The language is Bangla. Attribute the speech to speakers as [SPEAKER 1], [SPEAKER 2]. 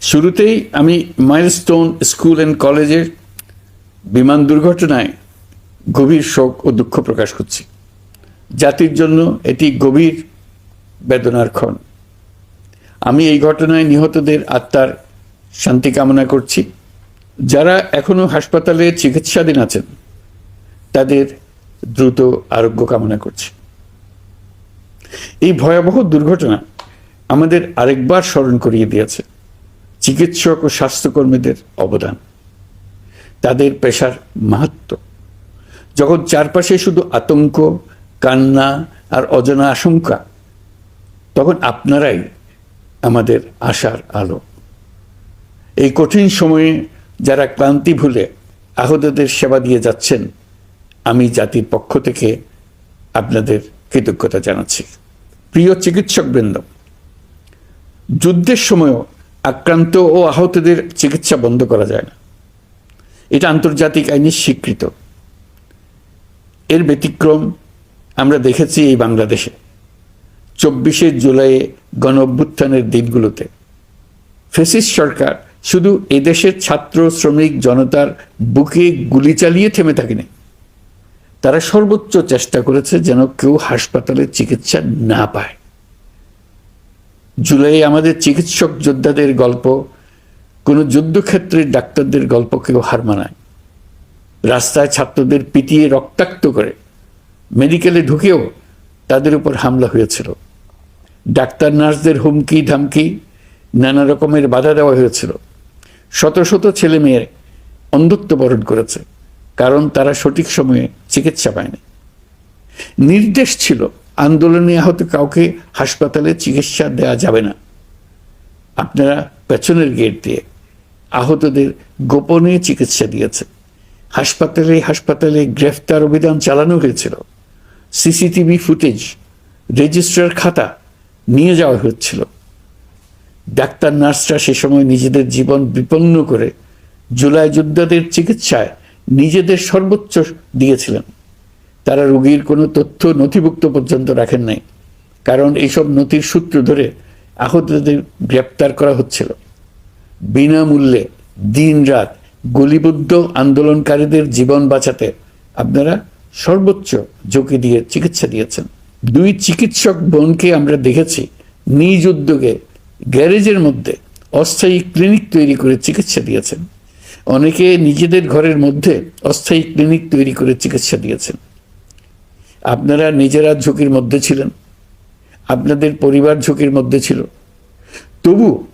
[SPEAKER 1] শুরুতেই আমি মাইলস্টোন স্কুল অ্যান্ড কলেজের বিমান দুর্ঘটনায় গভীর শোক ও দুঃখ প্রকাশ করছি। জাতির জন্য এটি গভীর বেদনার ক্ষণ। আমি এই ঘটনায় নিহতদের আত্মার শান্তি কামনা করছি। যারা এখনও হাসপাতালে চিকিৎসাধীন আছেন, তাদের দ্রুত আরোগ্য কামনা করছি। এই ভয়াবহ দুর্ঘটনা আমাদের আরেকবার স্মরণ করিয়ে দিয়েছে। চিকিৎসক ও স্বাস্থ্যকর্মীদের অবদান। তাদের পেশার মাহাত্ম যখন চারপাশে শুধু আতঙ্ক, কান্না আর অজানা আশঙ্কা, তখন আপনারাই আমাদের আশার আলো। এই কঠিন সময়ে যারা ক্লান্তি ভুলে আহতদের সেবা দিয়ে যাচ্ছেন, আমি জাতির পক্ষ থেকে আপনাদের কৃতজ্ঞতা জানাচ্ছি। প্রিয় চিকিৎসকবৃন্দ, যুদ্ধের সময়ও আক্রান্ত ও আহতদের চিকিৎসা বন্ধ করা যায় না। এটা আন্তর্জাতিক আইনের স্বীকৃত। এর ব্যতিক্রম আমরা দেখেছি এই বাংলাদেশে। চব্বিশে জুলাইয়ে গণ অভ্যুত্থানের দিনগুলোতে। ফেসিস সরকার শুধু এদেশের ছাত্র, শ্রমিক, জনতার বুকে গুলি চালিয়ে থেমে থাকেনি। তারা সর্বোচ্চ চেষ্টা করেছে যেন কেউ হাসপাতালে চিকিৎসা না পায়। জুলাই আমাদের চিকিৎসক যোদ্ধাদের গল্প, কোনো যুদ্ধক্ষেত্রের ডাক্তারদের গল্প কেউ হার মানায়। রাস্তায় ছাত্রদের পিটিয়ে রক্তাক্ত করে, মেডিকেলে ঢুকেও তাদের উপর হামলা হয়েছিল। ডাক্তার নার্সদের হুমকি ধামকি, নানা রকমের বাধা দেওয়া হয়েছিল। শত শত ছেলে মেয়ের অন্ধত্ব বরণ করেছে, কারণ তারা সঠিক সময়ে চিকিৎসা পায়নি। নির্দেশ ছিল আন্দোলনে আহত কাউকে হাসপাতালে চিকিৎসা দেওয়া যাবে না। আপনারা পেছনের গেট দিয়ে আহতদের গোপনে চিকিৎসা দিয়েছে। হাসপাতালে হাসপাতালে গ্রেফতার অভিযান চালানো হয়েছিল। সিসিটিভি ফুটেজ রেজিস্ট্রার খাতা নিয়ে যাওয়া হচ্ছিল। ডাক্তার নার্সরা সে সময় নিজেদের জীবন বিপন্ন করে জুলাই যোদ্ধাদের চিকিৎসায় নিজেদের সর্বোচ্চ দিয়েছিলেন। তারা রুগীর কোনো তথ্য নথিভুক্ত পর্যন্ত রাখেন নাই। কারণ এইসব নথির সূত্র ধরে আহতদের গ্রেপ্তার করা হচ্ছিল। বিনামূল্যে দিন রাত গুলিবদ্ধ আন্দোলনকারীদের জীবন বাঁচাতে আপনারা সর্বোচ্চ ঝুঁকি দিয়ে চিকিৎসা দিয়েছেন। দুই চিকিৎসক বোনকে আমরা দেখেছি নিজ উদ্যোগে গ্যারেজের মধ্যে অস্থায়ী ক্লিনিক তৈরি করে চিকিৎসা দিয়েছেন। অনেকে নিজেদের ঘরের মধ্যে অস্থায়ী ক্লিনিক তৈরি করে চিকিৎসা দিয়েছেন। আপনারা নিজেরা ঝুঁকির মধ্যে ছিলেন। আপনাদের পরিবার ঝুঁকির মধ্যে ছিল। তবু